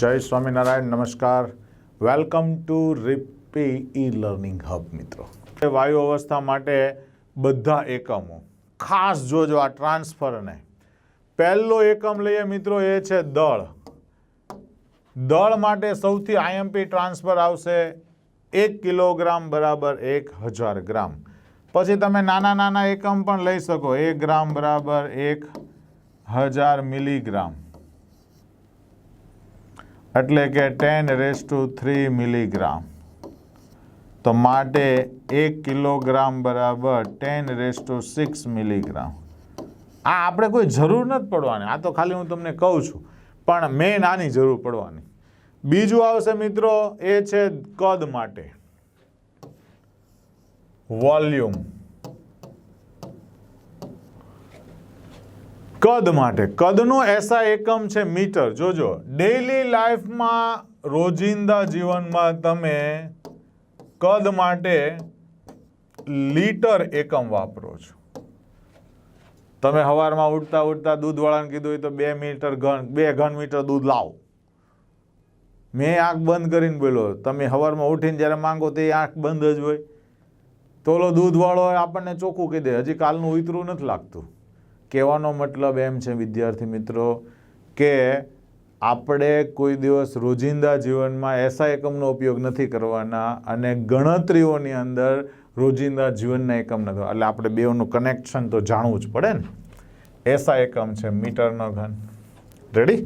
જય સ્વામિનારાયણ, નમસ્કાર. Welcome to રીપી ઈ લર્નિંગ હબ મિત્રો વાયુ અવસ્થા માટે બધા એકમો, ખાસ જોજો આ ટ્રાન્સફરને પહેલો એકમ લઈએ મિત્રો એ છે દળ. દળ માટે સૌથી આઈએમપી ટ્રાન્સફર આવશે એક કિલોગ્રામ બરાબર એક હજાર ગ્રામ. પછી તમે નાના નાના એકમ પણ લઈ શકો, એક ગ્રામ બરાબર એક હજાર મિલીગ્રામ. એટલે કે ten raise to three milligram. તો માટે એક કિલોગ્રામ બરાબર ten raise to six milligram. આ આપણે કોઈ જરૂર નથી પડવાની. આ તો ખાલી હું તમને કહું છું. પણ મેન આની જરૂર પડવાની. બીજું આવશે મિત્રો, એ છે કદ માટે. વોલ્યુમ. કદ માટે? કદનો એસા એકમ છે મીટર? જોજો. ડેઈલી લાઈફમાં રોજિંદા જીવનમાં તમે કદ માટે લીટર એકમ વાપરો છો? તમે સવારમાં ઉઠતા ઉઠતા દૂધવાળાને કીધું હોય તો બે મીટર ઘન, બે ઘન મીટર દૂધ લાવો. મેં આંખ બંધ કરીને બોલ્યો, તમે સવારમાં ઉઠીને જ્યારે માંગો તે આંખ બંધ જ હોય. તો દૂધવાળો આપણને ચોખ્ખું કહી દે, હજી કાલનું ઉતરું નથી લાગતું. કહેવાનો મતલબ એમ છે, વિદ્યાર્થી મિત્રો, કે આપણે કોઈ દિવસ રોજિંદા જીવનમાં એસા એકમનો ઉપયોગ નથી કરવાના અને ગણતરીઓની અંદર રોજિંદા જીવનના એકમ નથી. એટલે આપણે બેઓનું કનેક્શન તો જાણવું જ પડે ને. એસા એકમ છે મીટરનો ઘન. રેડી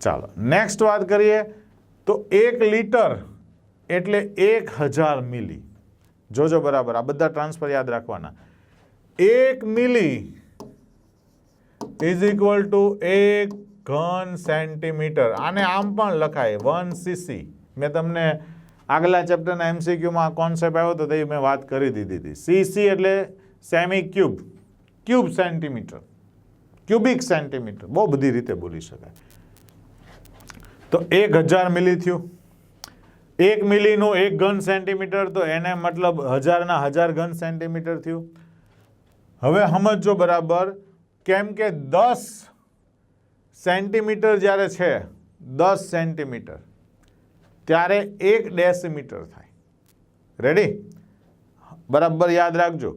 ચાલો નેક્સ્ટ વાત કરીએ તો એક લીટર એટલે એક હજાર મિલી. જોજો બરાબર, આ બધા ટ્રાન્સફર યાદ રાખવાના. એક મિલી ઇઝ ઇક્વલ ટુ એક ઘન સેન્ટીમીટર આને આમ પણ લખાય વન સીસી મેં તમને આગલા ચેપ્ટરના એમસીક્યુમાં કોન્સેપ્ટ આવ્યો તો તે મેં વાત કરી દીધી હતી. સીસી એટલે semi cube cube centimetre cubic centimetre બહુ બધી રીતે બોલી શકાય. તો એક હજાર મિલી થયું. એક મિલીનું એક ઘન સેન્ટીમીટર તો એને મતલબ હજારના હજાર ઘન સેન્ટીમીટર થયું. હવે સમજો બરાબર કેમ કે દસ સેન્ટીમીટર જ્યારે છે, દસ સેન્ટીમીટર, ત્યારે એક ડેસીમીટર થાય. રેડી બરાબર યાદ રાખજો.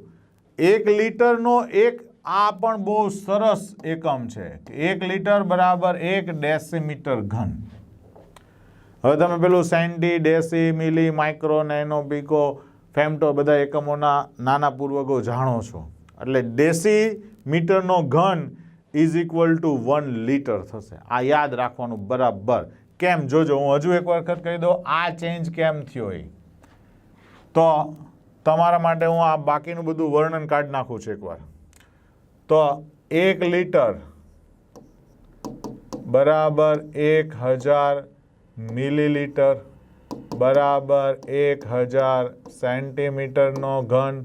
એક લીટરનો એક આ પણ બહુ સરસ એકમ છે એક લીટર બરાબર એક ડેસીમીટર ઘન. હવે તમે પેલું centi, deci, milli, micro, nano, pico, femto બધા એકમોના નાના પૂર્વકો જાણો છો. એટલે દેશી મીટરનો ઘન is equal to one litre થશે. આ યાદ રાખવાનું બરાબર. કેમ? જોજો, હું હજુ એક વખત કહી દઉં, આ ચેન્જ કેમ થયો એ? તો તમારા માટે હું આ બાકીનું બધું વર્ણન કાઢી નાખું છું એકવાર. તો એક લીટર બરાબર એક હજાર મિલીલીટર બરાબર એક હજાર સેન્ટીમીટરનો ઘન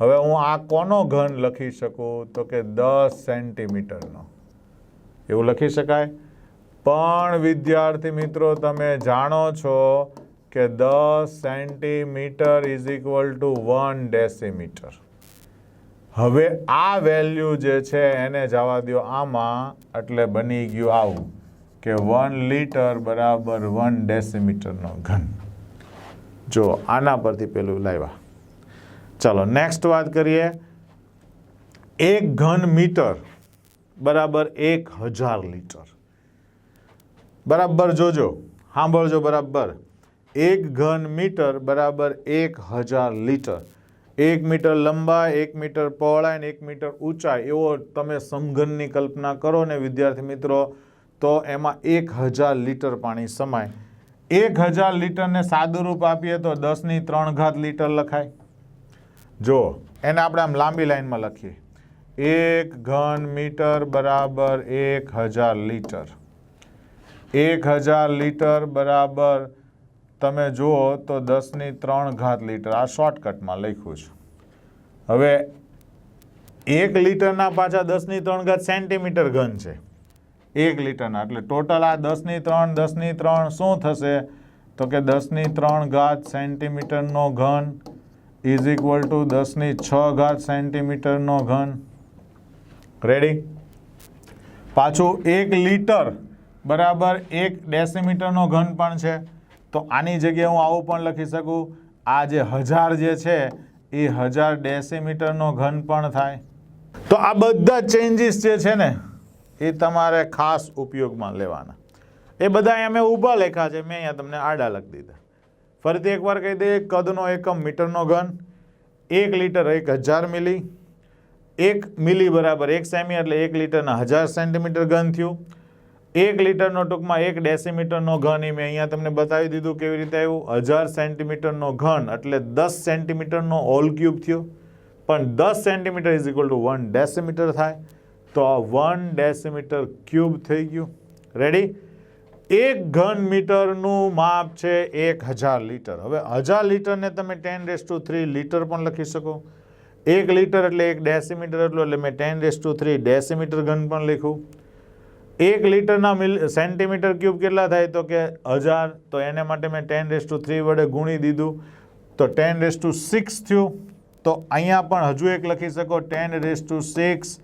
હવે હું આ કોનો ઘન લખી શકું? તો કે દસ સેન્ટીમીટરનો. એવું લખી શકાય? પણ વિદ્યાર્થી મિત્રો, તમે જાણો છો કે દસ centimetre is equal to one decimetre હવે આ વેલ્યુ જે છે, એને જવા દો આમાં, એટલે બની ગયું આવું કે વન લીટર બરાબર વન ડેસીમીટરનો ઘન. જો આના પરથી પેલું લાવ્યા. ચાલો નેક્સ્ટ વાત કરીએ. એક ઘન મીટર બરાબર એક હજાર લીટર. બરાબર જોજો, સાંભળજો બરાબર. એક ઘન મીટર બરાબર એક હજાર લીટર. એક મીટર લંબાઈ, એક મીટર પહોળાઈ ને એક મીટર ઊંચાઈ, એવો તમે સમઘનની કલ્પના કરો ને વિદ્યાર્થી મિત્રો, તો એમાં એક હજાર લીટર પાણી સમાય. એક હજાર લીટરને સાદુરૂપ આપીએ તો દસની ત્રણ ઘાત લીટર લખાય. જો, એને આપણે આમ લાંબી લાઈનમાં લખીએ. એક ઘન મીટર બરાબર એક હજાર લીટર. એક હજાર લીટર બરાબર, તમે જુઓ તો દસની ત્રણ ઘાત લીટર. આ શોર્ટકટમાં લખ્યું છે. હવે, એક લીટરના પાછા દસની ત્રણ ઘાત સેન્ટીમીટર ઘન છે. એક લીટરના, એટલે ટોટલ આ દસની ત્રણ દસની ત્રણ શું થશે? તો કે દસની ત્રણ ઘાત સેન્ટીમીટરનો ઘન ઇઝ ઇક્વલ ટુ દસની છ ઘાત સેન્ટીમીટરનો ઘન. રેડી પાછું એક લીટર બરાબર એક ડેસીમીટરનો ઘન પણ છે. તો આની જગ્યાએ હું આવું પણ લખી શકું. આ જે હજાર જે છે, એ હજાર ડેસીમીટરનો ઘન પણ થાય. તો આ બધા ચેન્જીસ જે છે ને, એ તમારે ખાસ ઉપયોગમાં લેવાના. એ બધા અહીંયા મેં ઊભા લેખા છે. મેં અહીંયા તમને આડા લખી દીધા. ફરીથી એકવાર કહી દઈએ, કદનો એકમ મીટરનો ઘન, એક લીટર એક હજાર મિલી, એક મિલી બરાબર એક સેમી એટલે એક લીટરના હજાર સેન્ટીમીટર ઘન થયું. એક લીટરનો ટૂંકમાં એક ડેસીમીટરનો ઘન એ મેં અહીંયા તમને બતાવી દીધું કેવી રીતે આવ્યું. હજાર સેન્ટીમીટરનો ઘન એટલે દસ સેન્ટીમીટરનો હોલ ક્યુબ થયો. પણ દસ centimetre is equal to one decimetre થાય. તો આ વન ડેસીમીટર ક્યુબ થઈ ગયું. રેડી એક ઘન મીટરનું માપ છે એક હજાર લીટર. હવે હજાર લીટરને તમે ten raise to three litre પણ લખી શકો. એક લીટર એટલે એક ડેસીમીટર એટલું, એટલે મેં ten raise to three decimetre ઘન પણ લખ્યું. એક લીટરના મિલ, સેન્ટીમીટર ક્યુબ કેટલા થાય? તો કે હજાર. તો એને માટે મેં ટેન રેસ ટુ થ્રી વડે ગુણી દીધું. તો ટેન રેસ ટુ સિક્સ થયું. તો અહીંયા પણ હજુ એક લખી શકો. Ten raise to six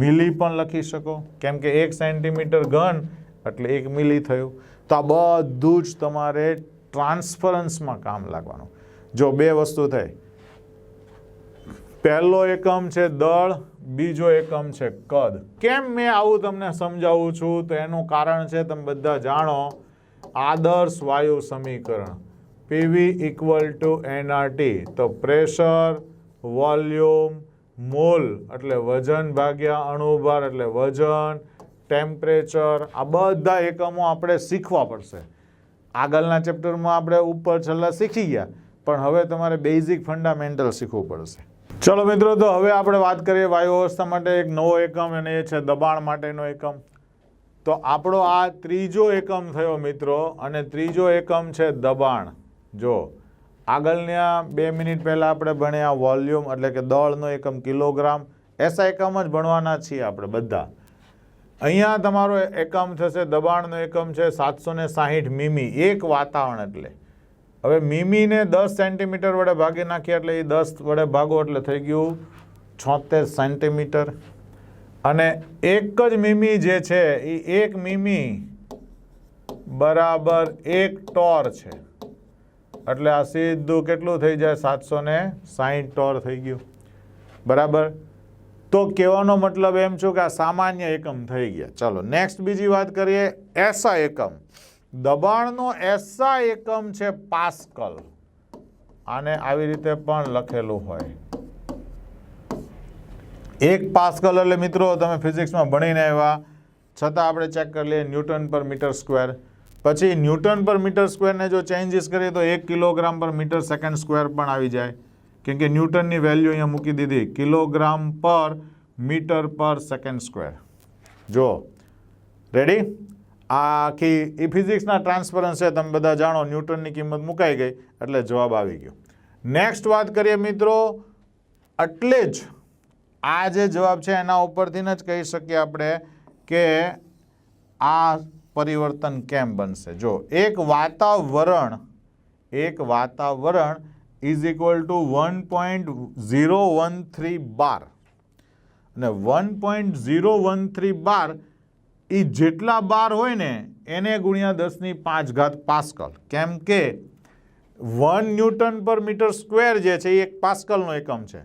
milli પણ લખી શકો. કેમ કે એક સેન્ટીમીટર ઘન એટલે એક મિલી થયું. તો આ બધું જ તમારે ટ્રાન્સફરન્સમાં કામ લાગવાનું. જો બે વસ્તુ થઈ. પહેલો એકમ છે દળ, બીજો એકમ છે કદ. કેમ મેં આવું તમને સમજાવું છું? તો એનું કારણ છે, તમે બધા જાણો, આદર્શ વાયુ સમીકરણ. પીવી ઇક્વલ ટુ એનઆરટી તો પ્રેશર, વોલ્યુમ, મોલ, એટલે વજન ભાગ્યા અણુભાર, એટલે વજન ટેમ્પરેચર આ બધા એકમો આપણે શીખવા પડશે. આગળના ચેપ્ટરમાં આપણે ઉપર છેલ્લા શીખી ગયા, પણ હવે તમારે બેઝિક ફંડામેન્ટલ શીખવું પડશે. ચલો મિત્રો, તો હવે આપણે વાત કરીએ વાયુ અવસ્થા માટે એક નવો એકમ અને એ છે દબાણ માટેનો એકમ. તો આપણો આ ત્રીજો એકમ થયો મિત્રો, અને ત્રીજો એકમ છે દબાણ. જો, આગળના બે મિનિટ પહેલાં આપણે ભણ્યા વોલ્યુમ એટલે કે દળનો એકમ કિલોગ્રામ. એસા એકમ જ ભણવાના છીએ આપણે બધા. અહીંયા તમારો એકમ થશે, દબાણનો એકમ છે, સાતસો ને સાહીઠ મીમી. એક વાતાવરણ એટલે. હવે મીમીને દસ સેન્ટીમીટર વડે ભાગી નાખીએ એટલે એ દસ વડે ભાગો એટલે થઈ ગયું છોતેર સેન્ટીમીટર. અને એક જ મીમી જે છે, એ એક મીમી બરાબર એક ટોર છે. એટલે આ સીધું કેટલું થઈ જાય? સાતસો ને સાહીઠ ટોર થઈ ગયું. બરાબર? તો કહેવાનો મતલબ એમ છું કે આ સામાન્ય એકમ થઈ ગયા. ચલો નેક્સ્ટ બીજી વાત કરીએ એસા એકમ. દબાણનો એસા એકમ છે પાસ્કલ. આને આવી રીતે પણ લખેલું હોય. એક પાસ્કલ એટલે મિત્રો તમે ફિઝિક્સમાં ભણીને આવ્યા. છતાં આપણે ચેક કરી લઈએ ન્યૂટન પર મીટર સ્ક્વેર. પછી ન્યૂટન પર મીટર સ્ક્વેરને જો ચેન્જીસ કરીએ તો એક કિલોગ્રામ પર મીટર સેકન્ડ સ્ક્વેર પણ આવી જાય. કેમ કે ન્યૂટનની વેલ્યુ અહીંયા મૂકી દીધી. કિલોગ્રામ પર મીટર પર સેકન્ડ સ્ક્વેર. જો, રેડી? આખી એ ફિઝિક્સના ટ્રાન્સફરન્સ છે, તમે બધા જાણો, ન્યૂટનની કિંમત મુકાઈ ગઈ, એટલે જવાબ આવી ગયો. નેક્સ્ટ વાત કરીએ મિત્રો, એટલે જ આ જે જવાબ છે, એના ઉપરથી જ કહી શકીએ આપણે કે આ પરિવર્તન કેમ બનશે. જો, એક વાતાવરણ એક વાતાવરણ is equal to one point zero one three bar અને one point zero one three bar એ જેટલા બાર હોય ને, એને ગુણ્યા દસની પાંચ ઘાત પાસ્કલ. કેમ કે one newton per metre square જે છે એ એક પાસ્કલનો એકમ છે.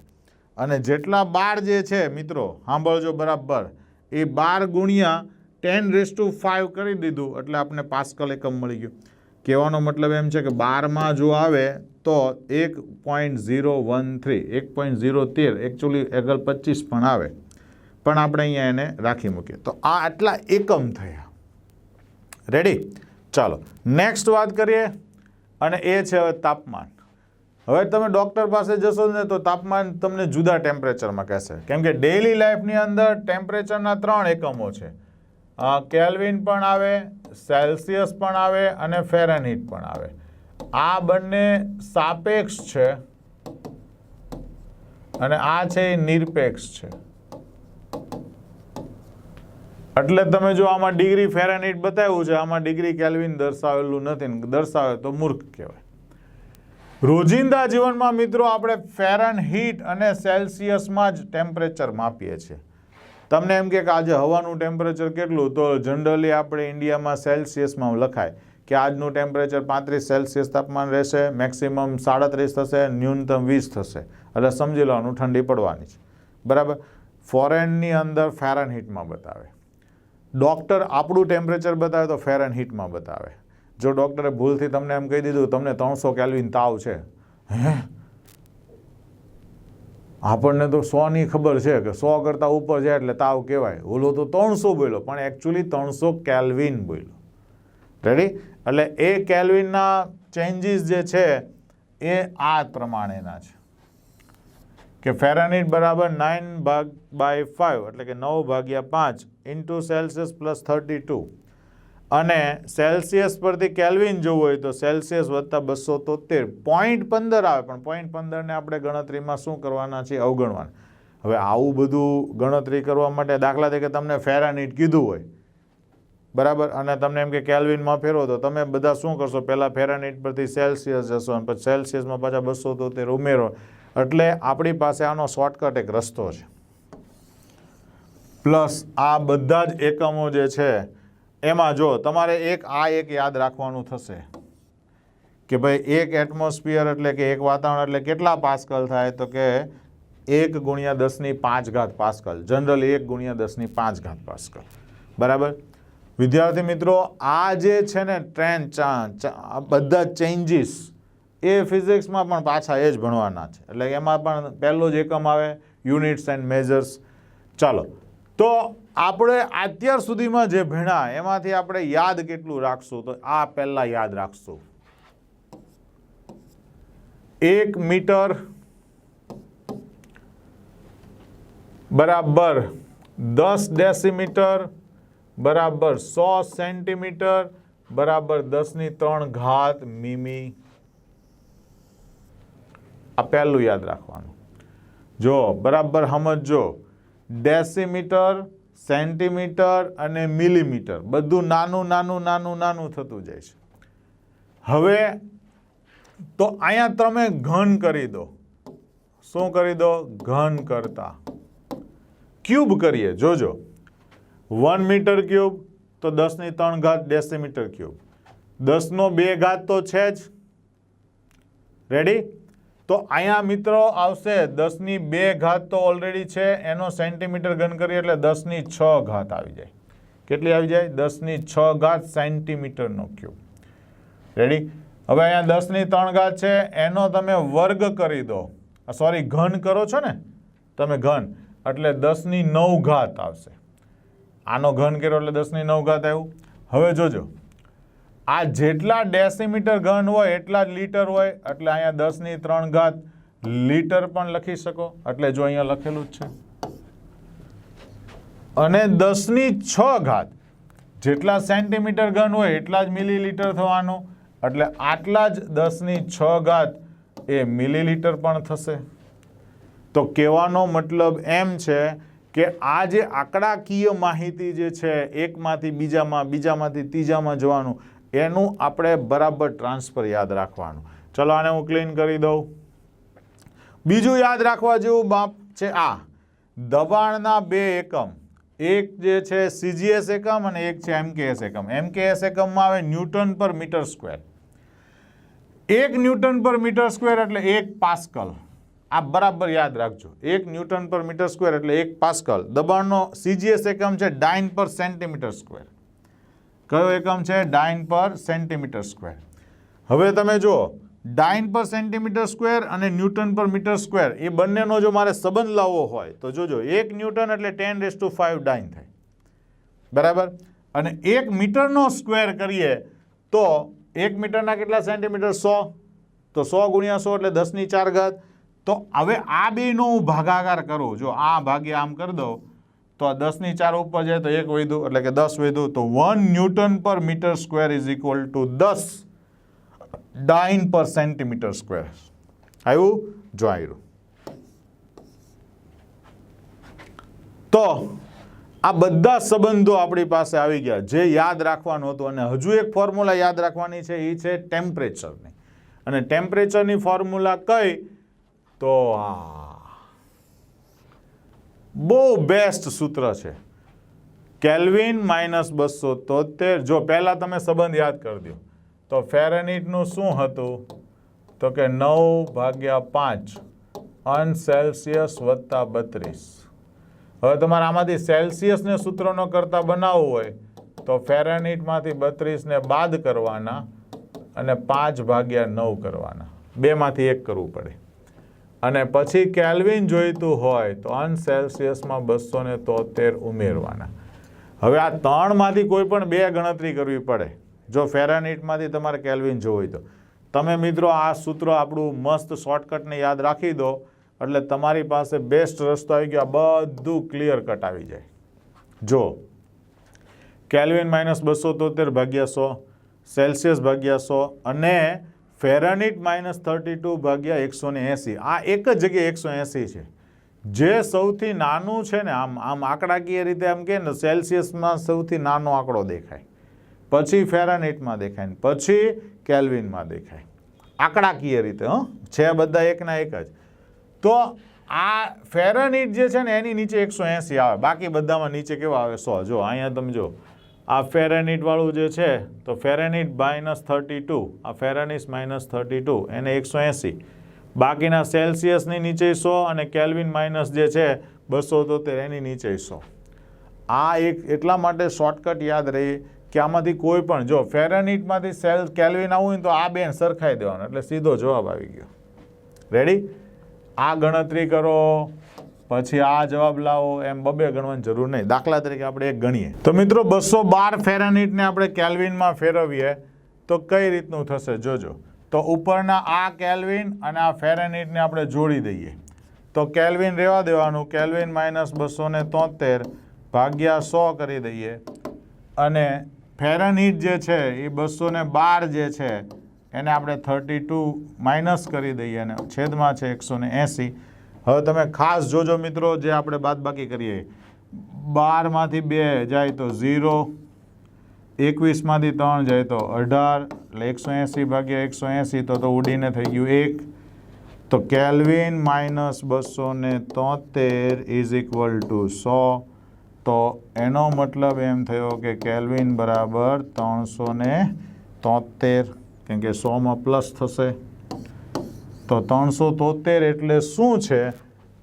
અને જેટલા બાર જે છે, મિત્રો, સાંભળજો બરાબર, એ બાર ગુણ્યા ટેન રેસ ટુ ફાઇવ કરી દીધું, એટલે આપણે પાસ્કલ એકમ મળી ગયું. કહેવાનો મતલબ એમ છે કે બારમાં જો આવે તો એક પોઈન્ટ ઝીરો વન થ્રી એક પોઈન્ટ ઝીરો તેર એકચ્યુઅલી એગલ પચીસ પણ આવે. પણ આપણે અહીંયા એને રાખી મૂકીએ. તો આ આટલા એકમ થયા. રેડી ચાલો નેક્સ્ટ વાત કરીએ. અને એ છે હવે તાપમાન. હવે તમે ડૉક્ટર પાસે જશો ને તો તાપમાન તમને જુદા ટેમ્પરેચરમાં કહેશે. કેમ કે ડેઇલી લાઈફની અંદર ટેમ્પરેચરના ત્રણ એકમો છે. કેલ્વિન પણ આવે સેલ્સિયસ પણ આવે અને ફેરનહીટ પણ આવે. આ બંને સાપેક્ષ છે અને આ છે એ નિરપેક્ષ છે. એટલે તમે જો આમાં ડિગ્રી ફેરનહીટ બતાવ્યું છે, આમાં ડિગ્રી કેલ્વિન દર્શાવેલું નથી દર્શાવે તો મૂર્ખ કહેવાય. રોજિંદા જીવનમાં મિત્રો આપણે ફેરનહીટ અને સેલ્સિયસમાં જ ટેમ્પરેચર માપીએ છીએ. તમને એમ કે આજે હવાનું ટેમ્પરેચર કેટલું? તો જનરલી આપણે ઇન્ડિયામાં સેલ્સિયસમાં લખાય. કે આજનું ટેમ્પરેચર પાંત્રીસ સેલ્સિયસ તાપમાન રહેશે મેક્સિમમ સાડત્રીસ થશે, ન્યૂનતમ વીસ થશે. એટલે સમજી લેવાનું ઠંડી પડવાની છે. બરાબર? ફોરેનની અંદર ફેરન હીટમાં બતાવે. ડૉક્ટર આપણું ટેમ્પરેચર બતાવે તો ફેરનહીટમાં બતાવે. જો ડૉક્ટરે ભૂલથી તમને એમ કહી દીધું, તમને ત્રણસો કેલ્વિન તાવ છે. હે? આપણને તો સોની ખબર છે કે સો કરતાં ઉપર જાય એટલે તાવ કહેવાય. ઓલો તો ત્રણસો બોલ્યો, પણ એકચ્યુઅલી ત્રણસો કેલ્વિન બોલ્યો. રેડી એટલે એ કેલ્વિનના ચેન્જીસ જે છે, એ આ પ્રમાણેના છે. કે ફેરાનીટ બરાબર નાઇન ભાગ બાય ફાઇવ એટલે કે નવ ભાગ્યા પાંચ into Celsius plus thirty two અને સેલ્સિયસ પરથી કેલ્વિન જોવું હોય તો સેલ્સિયસ વત્તા બસો તોતેર. પોઈન્ટ પંદર આવે, પણ પોઈન્ટ પંદરને આપણે ગણતરીમાં શું કરવાના છે અવગણવાના. હવે આવું બધું ગણતરી કરવા માટે દાખલા તરીકે તમને ફેરાનિટ કીધું હોય બરાબર? અને તમને એમ કે કેલ્વિનમાં ફેરવો તો તમે બધા શું કરશો? પહેલાં ફેરાનીટ પરથી સેલ્સિયસ જશો અને પછી સેલ્સિયસમાં પાછા બસો તોતેર ઉમેરો. એટલે આપણી પાસે આનો શોર્ટકટ એક રસ્તો છે. પ્લસ આ બધા જ એકમો જે છે, એમાં જો તમારે એક આ એક યાદ રાખવાનું થશે. કે ભાઈ એક એટમોસ્ફિયર એટલે કે એક વાતાવરણ એટલે કેટલા પાસ્કલ થાય? તો કે એક ગુણ્યા દસની પાંચ ઘાત પાસ્કલ. જનરલી એક ગુણ્યા દસની પાંચ ઘાત પાસ્કલ. બરાબર? વિદ્યાર્થી મિત્રો, આ જે છે ને ટ્રેન બધા ચેન્જીસ એ ફિઝિક્સમાં પણ પાછા એ જ ભણવાના છે. એટલે એમાં પણ પહેલો જ એકમ આવે, યુનિટ્સ એન્ડ મેજર્સ. ચાલો, તો આપણે અત્યાર સુધીમાં જે ભણ્યા, એમાંથી આપણે યાદ કેટલું રાખશું? તો આ પહેલાં યાદ રાખશું. એક મીટર બરાબર દસ ડેસીમીટર બરાબર સો સેન્ટીમીટર, બરાબર દસની ત્રણ ઘાત મીમી. આ પહેલું યાદ રાખવાનું. જો, બરાબર સમજો ડેસીમીટર, સેન્ટીમીટર અને મિલીમીટર બધું નાનું નાનું નાનું નાનું થતું જાય છે. હવે તો અહીંયા તમે ઘન કરી દો. શું કરી દો? ઘન કરતા. ક્યુબ કરીએ. જોજો. વન મીટર ક્યુબ, તો દસની ત્રણ ઘાત ડેસીમીટર ક્યુબ. દસનો બે ઘાત તો છે જ. રેડી તો અહીંયા મિત્રો આવશે, દસની બે ઘાત તો ઓલરેડી છે, એનો સેન્ટીમીટર ઘન કરીએ એટલે દસની છ ઘાત આવી જાય. કેટલી આવી જાય? દસની છ ઘાત સેન્ટીમીટરનો ક્યુબ. રેડી હવે અહીંયા દસની ત્રણ ઘાત છે, એનો તમે વર્ગ કરી દો. સોરી ઘન કરો છો ને? તમે ઘન. એટલે દસની નવ ઘાત આવશે. આનો ઘન કર્યો એટલે દસની નવ ઘાત આવ્યું. હવે જોજો. આ જેટલા ડેસીમીટર ઘન હોય, એટલા જ લીટર હોય, એટલે અહીંયા દસની ત્રણ ઘાત લીટર પણ લખી શકો. એટલે જો અહીંયા લખેલું જ છે. અને દસની છ ઘાત. જેટલા સેન્ટીમીટર ઘન હોય, એટલા જ મિલીલીટર થવાનું. એટલે આટલા જ દસની છ ઘાત એ મિલીલીટર પણ થશે. તો કહેવાનો મતલબ એમ છે કે આ જે આંકડાકીય માહિતી જે છે, એકમાંથી બીજામાં, બીજામાંથી ત્રીજામાં જવાનું, એનું આપણે બરાબર ટ્રાન્સફર યાદ રાખવાનું. ચલો આને હું ક્લીન કરી દઉં. બીજું યાદ રાખવા જેવું બાપ છે આ. દબાણના બે એકમ. એક જે છે સીજીએસ એકમ અને એક છે એમકેએસ એકમ. એમકેએસ એકમમાં આવે ન્યૂટન પર મીટર સ્ક્વેર. એક ન્યૂટન પર મીટર સ્ક્વેર એટલે એક પાસ્કલ. આ બરાબર યાદ રાખજો. એક ન્યૂટન પર મીટર સ્ક્વેર એટલે એક પાસ્કલ. દબાણનો સીજીએસ એકમ છે ડાઇન પર સેન્ટીમીટર સ્ક્વેર. કયો એકમ છે? ડાઇન પર સેન્ટીમીટર સ્ક્વેર. હવે તમે જુઓ, ડાઇન પર સેન્ટીમીટર સ્ક્વેર અને ન્યૂટન પર મીટર સ્ક્વેર, એ બંનેનો જો મારે સંબંધ લાવવો હોય, તો જોજો, એક ન્યૂટન એટલે ten raise to five dyne થાય. બરાબર? અને એક મીટરનો સ્ક્વેર કરીએ, તો એક મીટરના કેટલા સેન્ટીમીટર? સો. તો સો ગુણ્યા સો એટલે દસની ચાર ઘાત. તો હવે આ બેનો ભાગાકાર કરું. જો આ ભાગે આમ કરી દઉં, તો આ દસની ચાર ઉપર જાય તો એક વધ્યું એટલે કે દસ વધ્યું તો one newton per metre square is equal to દસ ડાઇન પર સેન્ટીમીટર સ્ક્વેર. આવ્યું જો આવ્યું તો આ બધા સંબંધો આપણી પાસે આવી ગયા. જે યાદ રાખવાનું હતું અને હજુ એક ફોર્મ્યુલા યાદ રાખવાની છે એ છે ટેમ્પરેચરની અને ટેમ્પરેચરની ફોર્મ્યુલા કઈ? તો આ બહુ બેસ્ટ સૂત્ર છે. કેલ્વિન માઇનસ બસો તોતેર. જો પહેલાં તમે સંબંધ યાદ કરી દો. તો ફેરેનિટનું શું હતું? તો કે નવ ભાગ્યા પાંચ. અન સેલ્સિયસ વત્તા બત્રીસ. હવે તમારે આમાંથી સેલ્સિયસને સૂત્રનો કરતાં બનાવવું હોય, તો ફેરેનિટમાંથી બત્રીસને બાદ કરવાના અને પાંચ ભાગ્યા નવ કરવાના. બેમાંથી એક કરવું પડે. અને પછી કેલ્વિન જોઈતું હોય તો અન સેલ્સિયસમાં બસો ને તોતેર ઉમેરવાના. હવે આ ત્રણમાંથી કોઈ પણ બે ગણતરી કરવી પડે. જો ફેરાનીટમાંથી તમારે કેલ્વિન જોવું તો. તમે મિત્રો, આ સૂત્ર આપણું મસ્ત શોર્ટકટને યાદ રાખી દો, એટલે તમારી પાસે બેસ્ટ રસ્તો આવી ગયો બધું ક્લિયર કટ આવી જાય. જો, કેલ્વિન માઇનસ બસો તોતેર ભાગ્યા સો, સેલ્સિયસ ભાગ્યા સો, અને ફેરાનિટ માઇનસ થર્ટી ટુ ભાગ્યા એકસો ને એંસી. આ એક જ જગ્યાએ એકસો એંસી છે. જે સૌથી નાનું છે ને, આમ આમ આંકડાકીય રીતે આમ કે ને, સેલ્સિયસમાં સૌથી નાનો આંકડો દેખાય. પછી ફેરાનિટમાં દેખાય ને, પછી કેલ્વિનમાં દેખાય. આંકડાકીય રીતે, હં. છે બધા એકના એક જ. તો આ ફેરાનિટ જે છે ને, એની નીચે એકસો એંસી આવે. બાકી બધામાં નીચે કેવા આવે? સો. જો, અહીંયા તમે જો. આ ફેરેનિટવાળું જે છે, તો ફેરેનિટ માઇનસ થર્ટી ટુ આ ફેરેનિસ માઇનસ થર્ટી ટુ એને એકસો એંસી. બાકીના સેલ્સિયસની નીચે સો અને કેલ્વિન માઇનસ જે છે, બસો તોતેર, એની નીચે સો. આ એક એટલા માટે શોર્ટકટ યાદ રહી કે આમાંથી કોઈ પણ, જો ફેરેનિટમાંથી સેલ કેલ્વિન આવું હોય તો આ બેન સરખાઈ દેવાનું, એટલે સીધો જવાબ આવી ગયો. રેડી આ ગણતરી કરો. પછી આ જવાબ લાવો, એમ બબે ગણવાની જરૂર નહીં. દાખલા તરીકે આપણે એક ગણીએ. તો મિત્રો, બસો બાર ફેરાનીટને આપણે કેલ્વિનમાં ફેરવીએ, તો કઈ રીતનું થશે જોજો. તો ઉપરના આ કેલ્વિન અને આ ફેરાનીટને આપણે જોડી દઈએ. તો કેલ્વિન રહેવા દેવાનું. કેલ્વિન માઇનસ બસો ને તોતેર ભાગ્યા સો કરી દઈએ. અને ફેરનહીટ જે છે, એ બસો ને બાર જે છે, એને આપણે થર્ટી ટુ માઇનસ કરી દઈએ અને છેદમાં છે એકસો ને એંસી. હવે તમે ખાસ જોજો મિત્રો જે આપણે બાદબાકી કરીએ. બારમાંથી બે જાય તો ઝીરો, એકવીસમાંથી ત્રણ જાય તો અઢાર, એટલે એકસો એંસી ભાગ્યા એકસો એંસી તો તો ઉડીને થઈ ગયું એક. તો કેલ્વિન માઇનસ બસો ને તોતેર ઇઝ ઇક્વલ ટુ સો. તો એનો મતલબ એમ થયો કે કેલ્વિન બરાબર ત્રણસો ને તોતેર. કેમ કે સોમાં પ્લસ થશે. તો ત્રણસો તોતેર એટલે શું છે?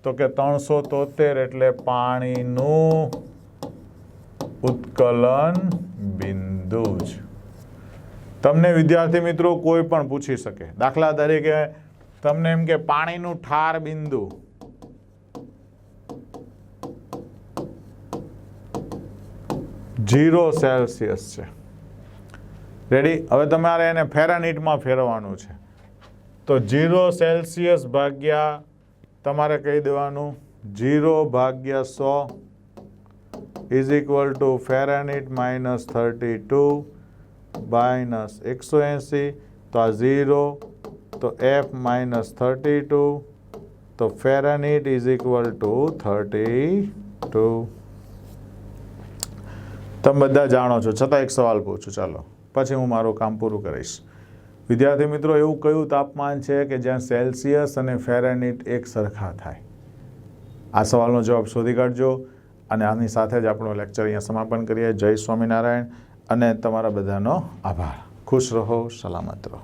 તો કે ત્રણસો તોતેર એટલે પાણીનું ઉત્કલન બિંદુ જ. તમને વિદ્યાર્થી મિત્રો કોઈ પણ પૂછી શકે. દાખલા તરીકે તમને એમ કે પાણીનું ઠાર બિંદુ. જીરો સેલ્સિયસ છે. રેડી હવે તમારે એને ફેરાનીટમાં ફેરવવાનું છે. તો જીરો સેલ્સિયસ ભાગ્યા તમારે કહી દેવાનું, જીરો ભાગ્યા સો is equal to Fahrenheit minus thirty two minus એકસો એંસી તો આ ઝીરો તો એફ માઇનસ થર્ટી ટુ તો Fahrenheit is equal to thirty two તમે બધા જાણો છો, છતાં એક સવાલ પૂછું, ચાલો. પછી હું મારું કામ પૂરું કરીશ. વિદ્યાર્થી મિત્રો, એવું કયું તાપમાન છે કે જ્યાં સેલ્સિયસ અને ફેરેનિટ એક સરખા થાય? આ સવાલનો જવાબ શોધી કાઢજો અને આની સાથે જ આપણો લેક્ચર અહીંયા સમાપન કરીએ. જય સ્વામિનારાયણ અને તમારા બધાનો આભાર. ખુશ રહો, સલામત રહો.